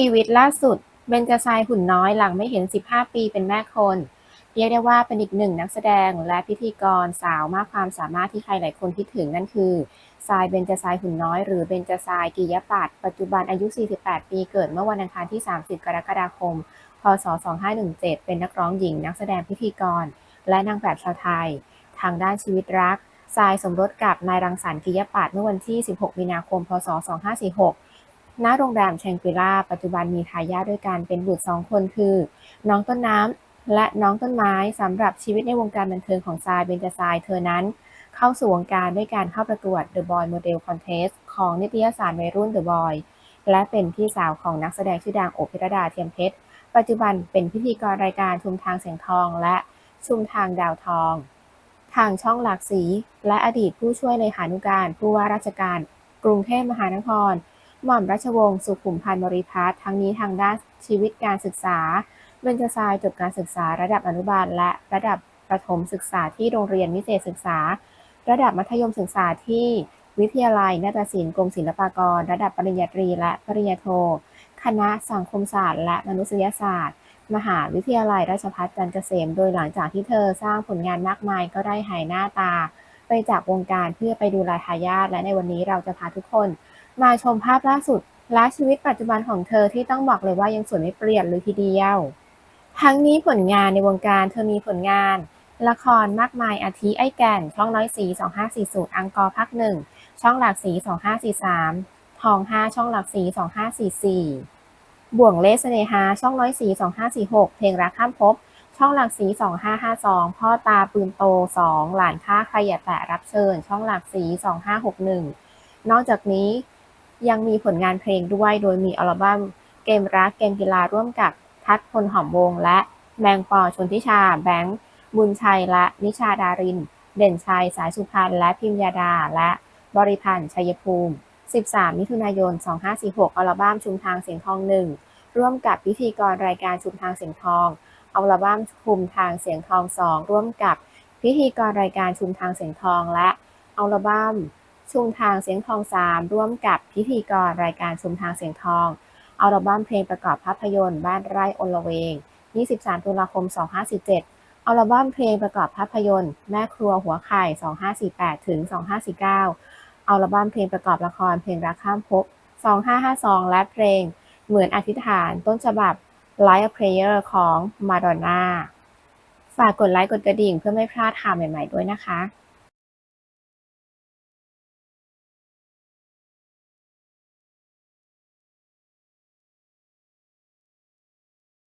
ชีวิตล่าสุด เบนจทรายหุ่นน้อยหลังไม่เห็น 15 ปีเป็นแม่คน เรียกได้ว่าเป็นอีกหนึ่งนักแสดงและพิธีกรสาวมากความสามารถที่ใครหลายคนคิดถึงนั่นคือทรายเบนจทรายหุ่นน้อยหรือเบนจทรายกิยปัตปัจจุบันอายุ 48 ปีเกิดเมื่อวันอังคารที่ 30 กรกฎาคม พศ 2517 เป็นนักร้องหญิง นักแสดงพิธีกร และนางแบบชาวไทย ทางด้านชีวิตรักทรายสมรสกับนายรังสรรค์กิยปัตเมื่อวันที่ 16 มีนาคม พศ 2546 ณโรงแรมแชงกรีลาปัจจุบันมีทายาทด้วยกันเป็นบุตรสองคนคือ น้องต้นน้ำและน้องต้นไม้สำหรับชีวิตในวงการบันเทิงของทรายเบญจทรายเธอนั้น เข้าสู่วงการด้วยการเข้าประกวด The Boy Model Contest ของนิตยสารวัยรุ่น The Boy และเป็นพี่สาวของนักแสดงชื่อดังโอภิรดาเทียมเพชรปัจจุบันเป็นพิธีกรรายการชุมทางเสียงทองและชุมทางดาวทอง ทางช่องหลากสี และอดีตผู้ช่วยเลขานุการผู้ว่าราชการ กรุงเทพมหานคร หม่อมราชวงศ์สุขุมพันธ์บริพัตรทั้งนี้ทางด้านชีวิตการศึกษา เบญจทรายจบการศึกษาระดับอนุบาล และระดับประถมศึกษาที่โรงเรียนวิเศษศึกษา ระดับมัธยมศึกษาที่วิทยาลัยนาฏศิลป์กรมศิลปากร ระดับปริญญาตรี และปริญญาโท คณะสังคมศาสตร์ และมนุษยศาสตร์ มหาวิทยาลัยราชภัฏจันทร์เกษม โดยหลังจากที่เธอสร้างผลงานมากมายก็ได้หายหน้าตา ไปจากวงการเพื่อไปดูแลทายาทและในวันนี้เราจะพาทุกคน มาชมภาพล่าสุด และชีวิตปัจจุบันของเธอที่ต้องบอกเลยว่ายังสวยไม่เปลี่ยนเลยทีเดียวทั้งนี้ผลงานในวงการเธอมีผลงาน ละครมากมายอาทิไอ้แก่น ช่องน้อยสี 2540 อังกอร์พักหนึ่งช่องหลักสี 2543 ทอง 5 ช่องหลักสี 2544 บ่วงเลสเนหาช่องน้อยสี 2546 เพลงรักข้ามภพ ช่องหลักสี 2552 พ่อตาปืนโต 2 หลานค่าใครอย่าแตะรับเชิญ ช่องหลักสี 2561 นอกจากนี้ยังมีผลงานเพลงด้วย โดยมีอัลบั้มเกมรักเกมกีฬาร่วมกับทัดพลหอมวง และแมงปอชนทิชา แบงค์บุญชัยและนิชาดาริน เด่นชัยสายสุพรรณและพิมยาดา และบริพันธ์ชัยภูมิ 13 มิถุนายน 2546 อัลบั้มชุมทางเสียงทองหนึ่งร่วมกับพิธีกรรายการชุมทางเสียงทอง อัลบั้มชุมทางเสียงทองสองร่วมกับพิธีกรรายการชุมทางเสียงทองและอัลบั้มชุมทางเสียงทองสามร่วมกับพิธีกรรายการชุมทางเสียงทองอัลบั้มเพลงประกอบภาพยนตร์บ้านไร่อลเวง 23 ตุลาคม 2547 อัลบั้มเพลงประกอบภาพยนตร์แม่ครัวหัวไข่ 2548 ถึง 2549 อัลบั้มเพลงประกอบละครเพลงรักข้ามภพ 2552 และเพลงเหมือนอธิษฐานต้นฉบับ Live a Prayer ของมาดอนน่าฝากกดไลค์กดกระดิ่งเพื่อไม่พลาดข่าวใหม่ ๆ ด้วยนะคะ